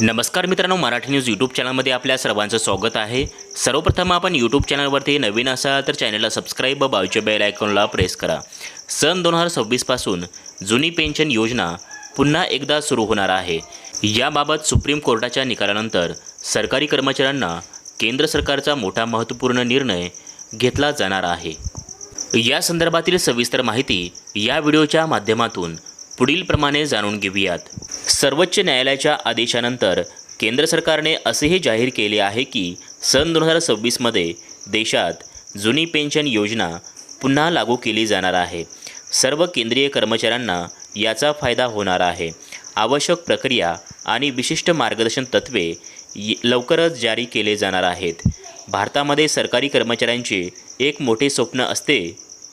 नमस्कार मित्रांनो Marathi news YouTube चॅनलमध्ये आपल्या सर्वांचं स्वागत आहे. सर्वप्रथम आपण यूट्यूब चॅनलवरती नवीन असाल तर चॅनलला सबस्क्राईब व बाजूच्या बेल आयकॉनला प्रेस करा. सन दोन हजार सव्वीसपासून जुनी पेन्शन योजना पुन्हा एकदा सुरू होणार आहे. याबाबत सुप्रीम कोर्टाच्या निकालानंतर सरकारी कर्मचाऱ्यांना केंद्र सरकारचा मोठा महत्त्वपूर्ण निर्णय घेतला जाणार आहे. या संदर्भातील सविस्तर माहिती या व्हिडिओच्या माध्यमातून पुढील प्रमाणे जाणून घेऊयात. सर्वोच्च न्यायालयाच्या आदेशानंतर केंद्र सरकारने असेही जाहीर केले आहे की सन दोन हजार सव्वीसमध्ये देशात जुनी पेन्शन योजना पुन्हा लागू केली जाणार आहे. सर्व केंद्रीय कर्मचाऱ्यांना याचा फायदा होणार आहे. आवश्यक प्रक्रिया आणि विशिष्ट मार्गदर्शन तत्त्वे लवकरच जारी केले जाणार आहेत. भारतामध्ये सरकारी कर्मचाऱ्यांचे एक मोठे स्वप्न असते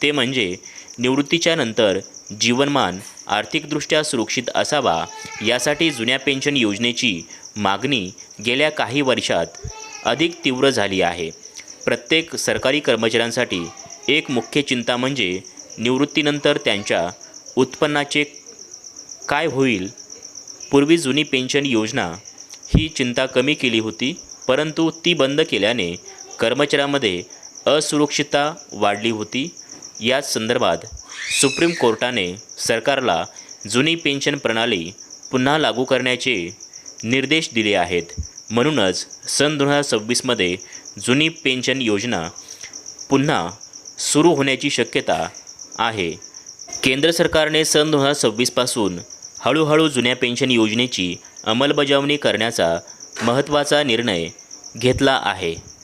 ते म्हणजे निवृत्तीच्या नंतर जीवनमान आर्थिकदृष्ट्या सुरक्षित असावा यासाठी जुन्या पेन्शन योजनेची मागणी गेल्या काही वर्षात अधिक तीव्र झाली आहे. प्रत्येक सरकारी कर्मचाऱ्यांसाठी एक मुख्य चिंता म्हणजे निवृत्तीनंतर त्यांच्या उत्पन्नाचे काय होईल? पूर्वी जुनी पेन्शन योजना ही चिंता कमी केली होती परंतु ती बंद केल्याने कर्मचाऱ्यांमध्ये असुरक्षितता वाढली होती. याच संदर्भात सुप्रीम कोर्टाने सरकारला जुनी पेन्शन प्रणाली पुन्हा लागू करण्याचे निर्देश दिले आहेत. म्हणूनच सन दोन हजार सव्वीसमध्ये जुनी पेन्शन योजना पुन्हा सुरू होण्याची शक्यता आहे. केंद्र सरकारने सन दोन हजार सव्वीसपासून हळूहळू जुन्या पेन्शन योजनेची अंमलबजावणी करण्याचा महत्त्वाचा निर्णय घेतला आहे.